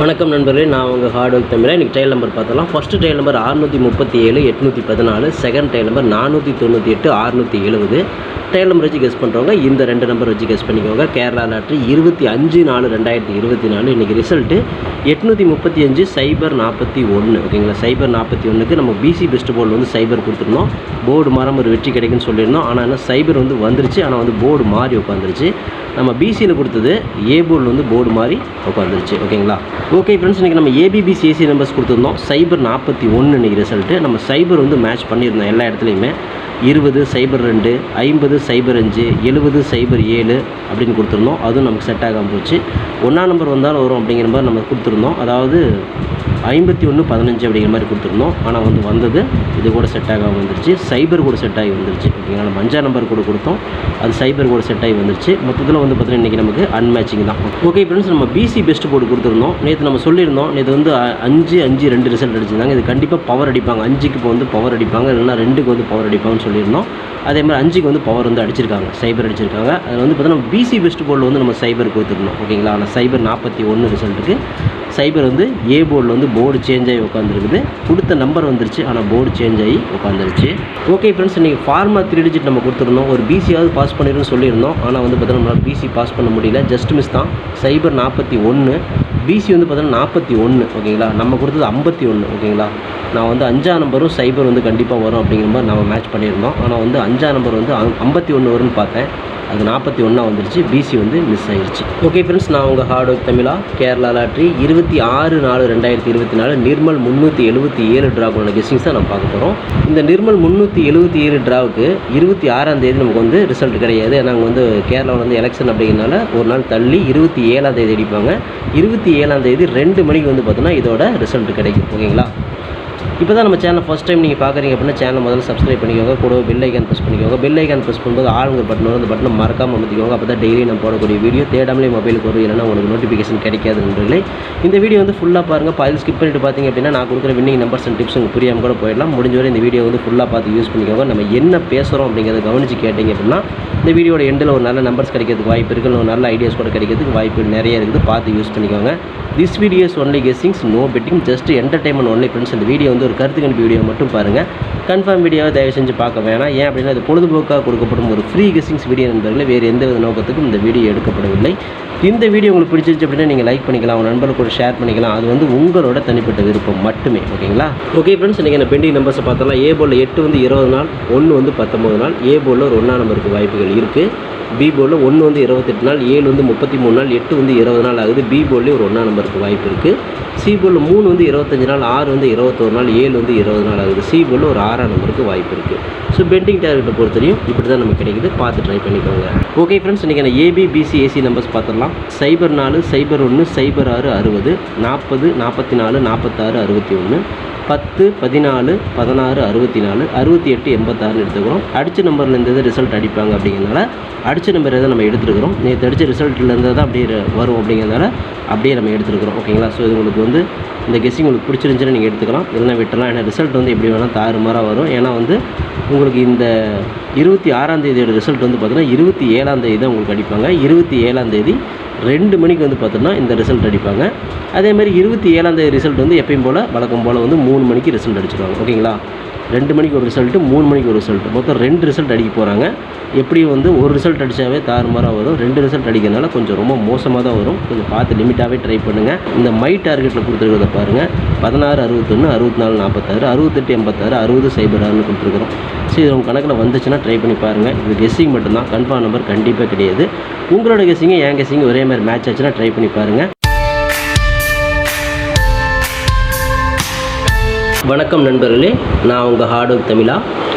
வணக்கம் நண்பர்களே நான் உங்கள் ஹார்ட் ஒர்க் தமிழ் இன்றைக்கி டைல் நம்பர் பார்த்தலாம் ஃபஸ்ட்டு டைல் நம்பர் அறுநூற்றி முப்பத்தி ஏழு எட்நூற்றி பதினாலு. செகண்ட் டைல் நம்பர் நானூற்றி தொண்ணூற்றி எட்டு அறுநூற்றி எழுபது டைல் நம்பர் வச்சு கெஸ் பண்ணுறவங்க இந்த ரெண்டு நம்பர் வச்சு கெஸ் பண்ணிக்கோங்க. கேரளா லாட்ரி இருபத்தி அஞ்சு நாலு ரெண்டாயிரத்தி இருபத்தி நாலு. இன்றைக்கி ரிசல்ட்டு எட்நூற்றி முப்பத்தி அஞ்சு சைபர் நாற்பத்தி ஒன்று ஓகேங்களா சைபர் நாற்பத்தி ஒன்றுக்கு நம்ம பிசி பெஸ்ட் போர்டு வந்து சைபர் கொடுத்துருந்தோம் போர்டு மாறாமல் ஒரு வெற்றி கிடைக்குன்னு சொல்லியிருந்தோம். ஆனால் என்ன சைபர் வந்து வந்துருச்சு. ஆனால் வந்து போர்டு மாறி உட்காந்துருச்சு. நம்ம பிசியில் கொடுத்தது ஏ போர்டில் வந்து போர்டு மாதிரி உட்காந்துருச்சு ஓகேங்களா? ஓகே ஃப்ரெண்ட்ஸ் இன்றைக்கி நம்ம ஏபிபிசி ஏசி நம்பர்ஸ் கொடுத்துருந்தோம். சைபர் நாற்பத்தி ஒன்று இன்றைக்கி ரிசல்ட்டு நம்ம சைபர் வந்து மேட்ச் பண்ணியிருந்தோம் எல்லா இடத்துலையுமே. இருபது சைபர் ரெண்டு ஐம்பது சைபர் அஞ்சு எழுபது சைபர் ஏழு அப்படின்னு கொடுத்துருந்தோம். அதுவும் நமக்கு செட் ஆகாமல் போச்சு. ஒன்றாம் நம்பர் வந்தாலும் வரும் அப்படிங்கிற மாதிரி நம்ம கொடுத்துருந்தோம். அதாவது ஐம்பத்தி ஒன்று பதினஞ்சு அப்படிங்கிற மாதிரி கொடுத்துருந்தோம். ஆனால் வந்து வந்தது இது கூட செட் ஆகாமல் வந்துருச்சு. சைபர் கூட செட் ஆகி வந்துருச்சு. ஓகேங்களா? நம்ம அஞ்சா நம்பர் கூட கொடுத்தோம். அது சைபர் கூட செட் ஆகி வந்துருச்சு. மொத்தத்தில் வந்து பார்த்தீங்கன்னா இன்றைக்கி நமக்கு அன்மேட்சிங் தான். ஓகே ஃப்ரெண்ட்ஸ் நம்ம பிசி பெஸ்ட் போர்டு கொடுத்துருந்தோம். நேற்று நம்ம சொல்லியிருந்தோம். நேற்று வந்து அஞ்சு அஞ்சு ரெண்டு ரிசல்ட் அடிச்சிருந்தாங்க. இது கண்டிப்பாக பவர் அடிப்பாங்க. அஞ்சுக்கு இப்போ வந்து பவர் அடிப்பாங்க. இல்லைன்னா ரெண்டுக்கு வந்து பவர் அடிப்பாங்கன்னு சொல்லியிருந்தோம். அதே மாதிரி அஞ்சுக்கு வந்து பவர் வந்து அடிச்சிருக்காங்க. சைபர் அடிச்சிருக்காங்க. அதில் வந்து பார்த்தீங்கன்னா பிசி பெஸ்ட் போர்டில் வந்து நம்ம சைபர் கொடுத்துருந்தோம். ஓகேங்களா ஆனால் சைபர் நாற்பத்தி ஒன்று ரிசல்ட்டுக்கு சைபர் வந்து ஏ போர்டில் வந்து போர்டு சேஞ்ச் ஆகி உட்காந்துருக்குது கொடுத்த நம்பர் வந்துருச்சு ஆனால் போர்டு சேஞ்ச் ஆகி உட்காந்துருச்சு ஓகே ஃப்ரெண்ட்ஸ் நீங்கள் ஃபார்மா த்ரீ டிஜிட் நம்ம கொடுத்துருந்தோம். ஒரு பிசியாவது பாஸ் பண்ணிடுன்னு சொல்லியிருந்தோம். ஆனால் வந்து பார்த்தீங்கன்னா நம்மளால் பிசி பாஸ் பண்ண முடியல. ஜஸ்ட் மிஸ் தான். சைபர் நாற்பத்தி ஒன்று பிசி வந்து பார்த்தீங்கன்னா நாற்பத்தி ஒன்று ஓகேங்களா நம்ம கொடுத்தது ஐம்பத்தி ஒன்று ஓகேங்களா நான் வந்து அஞ்சாம் நம்பரும் சைபர் வந்து கண்டிப்பாக வரும் அப்படிங்கிற மாதிரி நம்ம மேட்ச் பண்ணியிருந்தோம். ஆனால் வந்து அஞ்சாம் நம்பர் வந்து ஐம்பத்தி ஒன்று வரும்னு பார்த்தேன். அது நாற்பத்தி ஒன்றா வந்துருச்சு. பிசி வந்து மிஸ் ஆயிடுச்சு ஓகே ஃப்ரெண்ட்ஸ் நான் உங்கள் ஹார்ட் ஒர்க் தமிழா. கேரளா லாட்ரி இருபத்தி ஆறு நாலு ரெண்டாயிரத்தி இருபத்தி நாலு. நிர்மல் முந்நூற்றி எழுபத்தி ஏழு ட்ராவுக்கான கெஸ்டிங்ஸ் தான் நம்ம பார்க்க போகிறோம் இந்த நிர்மல் முந்நூற்றி எழுபத்தி ஏழு ட்ராவுக்கு இருபத்தி ஆறாம் தேதி நமக்கு வந்து ரிசல்ட் கிடையாது. ஏன்னா அங்கே வந்து கேரளாவில் வந்து எலெக்ஷன் அப்படிங்கிறனால ஒரு நாள் தள்ளி இருபத்தி ஏழாம் தேதி அடிப்பாங்க. இருபத்தி ஏழாம் தேதி ரெண்டு மணிக்கு வந்து பார்த்தோன்னா இதோட ரிசல்ட் கிடைக்கும். ஓகேங்களா இப்போ தான் நம்ம சேனல் ஃபஸ்ட் டைம் நீங்கள் பார்க்குறீங்க அப்படின்னா சேனல் முதல்ல சப்ஸ்கிரைப் பண்ணிக்கோங்க. கூட பெல் ஐக்கான் ப்ரெஸ் பண்ணிக்கோங்க. பெல் ஐக்கான் ப்ரெஸ் பண்ணும்போது ஆளுங்க பட்டன் வரும் அந்த பட்டனை மறக்காமல் அமைத்திக்கோங்க அப்போ தான் டெய்லி நம்ம போடக்கூடிய வீடியோ தேடாமலே மொபைலுக்கு வரும். இல்லைன்னா உங்களுக்கு நோட்டிஃபிகேஷன் கிடைக்காது நண்பர்களே இந்த வீடியோ வந்து ஃபுல்லாக பாருங்கள் பாதி ஸ்கிப் பண்ணிட்டு பார்த்தீங்க அப்படின்னா நான் கொடுக்குற வின்னிங் நம்பர்ஸ் அண்ட் டிப்ஸ் உங்களுக்கு புரியாமல் கூட போயிடலாம். முடிஞ்ச வரை இந்த வீடியோ வந்து ஃபுல்லாக பார்த்து யூஸ் பண்ணிக்கோங்க. நம்ம என்ன பேசுகிறோம் அப்படிங்கிறத கவனித்து கேட்டிங்க அப்படின்னா இந்த வீடியோட எண்டில் ஒரு நல்ல நம்பர்ஸ் கிடைக்கிறதுக்கு வாய்ப்பு இருக்குது ஒரு நல்ல ஐடியாஸ் கூட கிடைக்கிறதுக்கு வாய்ப்பு நிறைய இருக்குது. பார்த்து யூஸ் பண்ணிக்கோங்க. This videos only guessings no betting just entertainment only friends இந்த வீடியோ வந்து ஒரு கருத்து கணிப்பு வீடியோ மட்டும் பாருங்கள் கன்ஃபார்ம் வீடியோவை தயவு செஞ்சு பார்க்க வேணாம். ஏன் அப்படின்னா இது பொழுதுபோக்காக கொடுக்கப்படும் ஒரு ஃப்ரீ கெஸ்டிங்ஸ் வீடியோ நண்பர்களே வேறு எந்த வித நோக்கத்துக்கும் இந்த வீடியோ எடுக்கப்படவில்லை. இந்த வீடியோ உங்களுக்கு பிடிச்சிருச்சு அப்படின்னா நீங்கள் லைக் பண்ணிக்கலாம் உங்கள் நண்பர்கள் கூட ஷேர் பண்ணிக்கலாம். அது வந்து உங்களோட தனிப்பட்ட விருப்பம் மட்டுமே ஓகேங்களா? ஓகே ஃப்ரெண்ட்ஸ் இன்றைக்கி என்ன பெண்டிங் நம்பர்ஸை பார்த்தோம்னா ஏ போலில் எட்டு வந்து இருபது நாள் ஒன்று வந்து பத்தொம்பது நாள். ஏ போலில் ஒரு ஒன்றா நம்பருக்கு வாய்ப்புகள் இருக்குது பி போலில் ஒன்று வந்து இருபத்தெட்டு நாள் ஏழு வந்து முப்பத்தி மூணு நாள் எட்டு வந்து இருபது நாள் ஆகுது. பி போர்ட்லேயும் ஒரு ஒன்றா நம்பருக்கு வாய்ப்பு இருக்குது சி போலில் மூணு வந்து இருபத்தஞ்சு நாள் ஆறு வந்து இருபத்தொரு நாள் ஏழு வந்து இருபது நாள் ஆகுது. சி போல் ஒரு ஆறாம் நம்பருக்கு வாய்ப்பு இருக்குது ஸோ பெண்டிங் டார்கெட்டை பொறுத்தவரையும் இப்படி தான் நமக்கு கிடைக்குது. பார்த்து ட்ரை பண்ணிக்கோங்க. ஓகே ஃப்ரெண்ட்ஸ் இன்றைக்கி நான் ஏபிபிசி ஏசி நம்பர்ஸ் பார்த்துடலாம். சைபர் நாலு சைபர் ஒன்று சைபர் ஆறு அறுபது நாற்பது நாற்பத்தி நாலு நாற்பத்தாறு அறுபத்தி ஒன்று பத்து பதினாலு பதினாறு அறுபத்தி நாலு அறுபத்தி எட்டு எண்பத்தாறுன்னு எடுத்துக்கிறோம். அடித்த நம்பர்லேருந்து தான் ரிசல்ட் அடிப்பாங்க அப்படிங்கிறனால அடித்த நம்பர் தான் நம்ம எடுத்துருக்கிறோம். நேற்று அடித்த ரிசல்ட்லேருந்து தான் அப்படியே வரும் அப்படிங்கிறனால அப்படியே நம்ம எடுத்துருக்கிறோம். ஓகேங்களா ஸோ இது உங்களுக்கு வந்து இந்த கெஸ்ஸிங் உங்களுக்கு பிடிச்சிருந்துச்சுன்னா நீங்கள் எடுத்துக்கலாம். இல்லைன்னா விட்டலாம் ஏன்னா ரிசல்ட் வந்து எப்படி வேணால் தாறுமாறாக வரும். ஏன்னா வந்து உங்களுக்கு இந்த இருபத்தி ஆறாம் தேதியோட ரிசல்ட் வந்து பார்த்திங்கன்னா இருபத்தி ஏழாம் தேதி தான் உங்களுக்கு அடிப்பாங்க. இருபத்தி ஏழாம் தேதி ரெண்டு மணிக்கு வந்து பார்த்தோன்னா இந்த ரிசல்ட் அடிப்பாங்க. அதே மாதிரி இருபத்தி ஏழாந்தேதி ரிசல்ட் வந்து எப்பயும் போல் வழக்கம் போல் வந்து மூணு மணிக்கு ரிசல்ட் அடிச்சிருவாங்க. ஓகேங்களா? ரெண்டு மணிக்கு ஒரு ரிசல்ட்டு மூணு மணிக்கு ஒரு ரிசல்ட் மொத்தம் ரெண்டு ரிசல்ட் அடிக்க போகிறாங்க எப்படி வந்து ஒரு ரிசல்ட் அடித்தாவே தாறுமாறாக வரும். ரெண்டு ரிசல்ட் அடிக்கிறதுனால கொஞ்சம் ரொம்ப மோசமாக தான் வரும். கொஞ்சம் பார்த்து லிமிட்டாகவே ட்ரை பண்ணுங்கள் இந்த மை டார்கெட்டில் கொடுத்துருக்கிறத பாருங்கள் பதினாறு அறுபத்தொன்று அறுபத்தி நாலு நாற்பத்தாறு அறுபத்தெட்டு எண்பத்தாறு அறுபது சைபர் ஆறுன்னு கொடுத்துருக்குறோம். ஸோ இது உங்கள் கணக்கில் வந்துச்சுன்னா ட்ரை பண்ணி பாருங்கள் இது கெஸ்ஸிங் மட்டும்தான். கன்ஃபார்ம் நம்பர் கண்டிப்பாக கிடையாது. உங்களோட கெஸ்ஸிங்கும் என் கெஸ்ஸிங்கும் ஒரே மாதிரி மேட்ச் ஆச்சுன்னா ட்ரை பண்ணி பாருங்கள் வணக்கம் நண்பர்களே நான் உங்கள் ஹார்ட் ஒர்க் தமிழா.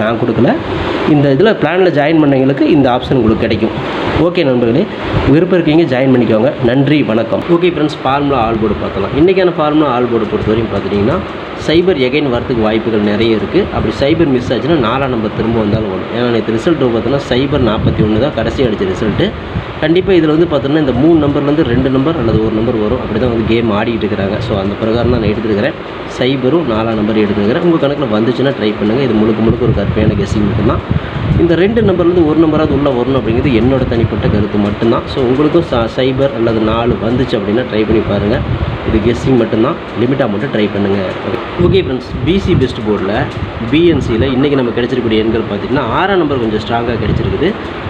நான் கொடுக்கல. இந்த இதில் பிளானில் ஜாயின் பண்ணவங்களுக்கு இந்த ஆப்ஷன் உங்களுக்கு கிடைக்கும். ஓகே நண்பர்களே விருப்பம் இருக்கீங்க ஜாயின் பண்ணிக்கோங்க. நன்றி வணக்கம். Okay friends formula all board பார்த்தலாம் இன்றைக்கான ஃபார்முலா ஆல் போர்டு பொறுத்த வரையும் பார்த்துட்டிங்கன்னா சைபர் எகைன் வரத்துக்கு வாய்ப்புகள் நிறைய இருக்குது அப்படி சைபர் மிஸ் ஆச்சுன்னா நாலாம் நம்பர் திரும்ப வந்தாலும் வரும் ஏன்னா நேற்று ரிசல்ட் பார்த்தோன்னா சைபர் நாற்பத்தி ஒன்று தான் கடைசி அடித்த ரிசல்ட்டு கண்டிப்பாக இதில் வந்து பார்த்தோன்னா இந்த மூணு நம்பர்லேருந்து ரெண்டு நம்பர் அல்லது ஒரு நம்பர் வரும். அப்படி தான் வந்து கேம் ஆடிட்டு இருக்கிறாங்க. ஸோ அந்த பிரகாரம் தான் நான் எடுத்துருக்கிறேன். சைபரும் நாலாம் நம்பர் எடுத்துருக்கிறேன். உங்கள் கணக்கில் வந்துச்சுன்னா ட்ரை பண்ணுங்கள் இது முழுக்க முழுக்க ஒரு கற்பையான கெஸ்ஸிங் மட்டும்தான். இந்த ரெண்டு நம்பர்லேருந்து ஒரு நம்பராவது உள்ளே வரணும் அப்படிங்கிறது என்னோட தனிப்பட்ட கருத்து மட்டும்தான். ஸோ உங்களுக்கும் சைபர் அல்லது நாலு வந்துச்சு அப்படின்னா ட்ரை பண்ணி பாருங்கள் இது கெஸ்ஸிங் மட்டும்தான். லிமிட்டாக மட்டும் ட்ரை பண்ணுங்கள் ஓகே ஃப்ரெண்ட்ஸ் பிசி பெஸ்ட் போர்டில் பிஎன்சியில் இன்றைக்கி நம்ம கிடைச்சிருக்கக்கூடிய எண்கள் பார்த்திங்கன்னா ஆறாம் நம்பர் கொஞ்சம் ஸ்ட்ராங்காக கிடச்சிருக்குது.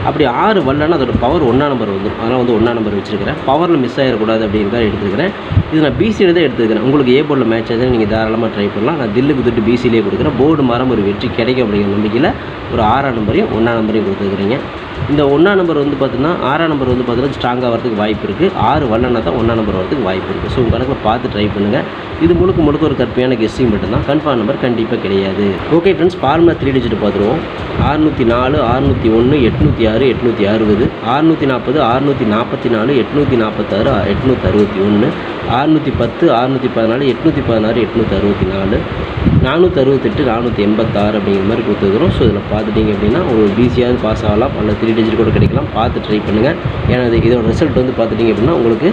அப்படி ஆறு வரலன்னா அதோட பவர் ஒன்றா நம்பர் வந்துடும் அதனால் வந்து ஒன்றா நம்பர் வச்சுருக்கிறேன். பவரில் மிஸ் ஆகிடக்கூடாது அப்படின்னு தான் எடுத்துக்கிறேன். இது நான் பிசியில் தான் எடுத்துக்கிறேன். உங்களுக்கு ஏ போர்டில் மேட்ச் ஆகுதுன்னு நீங்கள் தாராளமாக ட்ரை பண்ணலாம். நான் தில்லுக்கு தொட்டு பிசியிலே கொடுக்குறேன். போர்டு மரம் ஒரு வெற்றி கிடைக்கும் அப்படிங்கிற நம்பிக்கையில் ஒரு ஆறாம் நம்பரையும் ஒன்றாம் நம்பரையும் கொடுத்துருக்குறீங்க. இந்த ஒன்றாம் நம்பர் வந்து பார்த்தீங்கன்னா ஆறாம் நம்பர் வந்து பார்த்தீங்கன்னா ஸ்ட்ராங்காக வரதுக்கு வாய்ப்பு இருக்குது ஆறு வரலன்னா தான் ஒன்றாம் நம்பர் வரதுக்கு வாய்ப்பு இருக்குது ஸோ உங்கள் கணக்கில் பார்த்து ட்ரை பண்ணுங்கள் இது முழுக்க முழுக்க ஒரு கற்பனையான கெஸ்ஸிங் மட்டும்தான். கன்ஃபார்ம் நம்பர் கண்டிப்பாக கிடையாது. Okay friends formula three digit பார்த்துருவோம். அறுநூற்றி நாலு அறுநூற்றி ஒன்று எட்நூற்றி ஆறு எட்நூற்றி அறுபது அறுநூற்றி நாற்பது அறுநூற்றி நாற்பத்தி நாலு எட்நூற்றி நாற்பத்தாறு எட்நூற்றி அறுபத்தி ஒன்று அறுநூற்றி பத்து அறுநூற்றி பதினாலு எட்நூற்றி பதினாறு எட்நூற்றி அறுபத்தி நாலு நானூற்றி அறுபத்தெட்டு நானூற்றி எண்பத்தாறு அப்படிங்கிற மாதிரி கொடுத்துருக்குறோம். ஸோ இதில் பார்த்துட்டிங்க அப்படின்னா ஒரு பிசியாவது பாஸ் ஆகலாம் அல்ல த்ரீ டிஜிட் கூட கிடைக்கலாம். பார்த்து ட்ரை பண்ணுங்கள் ஏன்னா இது இதோட ரிசல்ட் வந்து பார்த்துட்டிங்க அப்படின்னா உங்களுக்கு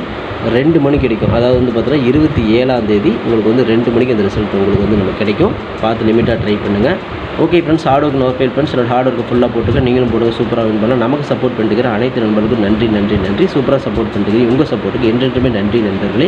ரெண்டு மணி கிடைக்கும். அதாவது வந்து பார்த்தீங்கன்னா இருபத்தி ஏழாம் தேதி உங்களுக்கு வந்து ரெண்டு மணிக்கு அந்த ரிசல்ட் உங்களுக்கு வந்து நமக்கு கிடைக்கும். பார்த்து லிமிட்டாக ட்ரை பண்ணுங்கள் okay friends hard work no fail friends என்னோட ஹார்ட் ஒர்க்கு ஃபுல்லாக போட்டுக்க நீங்களும் போடுங்க சூப்பராக வின் பண்ணலாம். நமக்கு சப்போர்ட் பண்ணிட்டுக்கிற அனைத்து நண்பர்களுக்கும் நன்றி நன்றி நன்றி. சூப்பராக சப்போர்ட் பண்ணிட்டு உங்கள் சப்போர்ட்டுக்கு என்றென்றுமே நன்றி நண்பர்களே.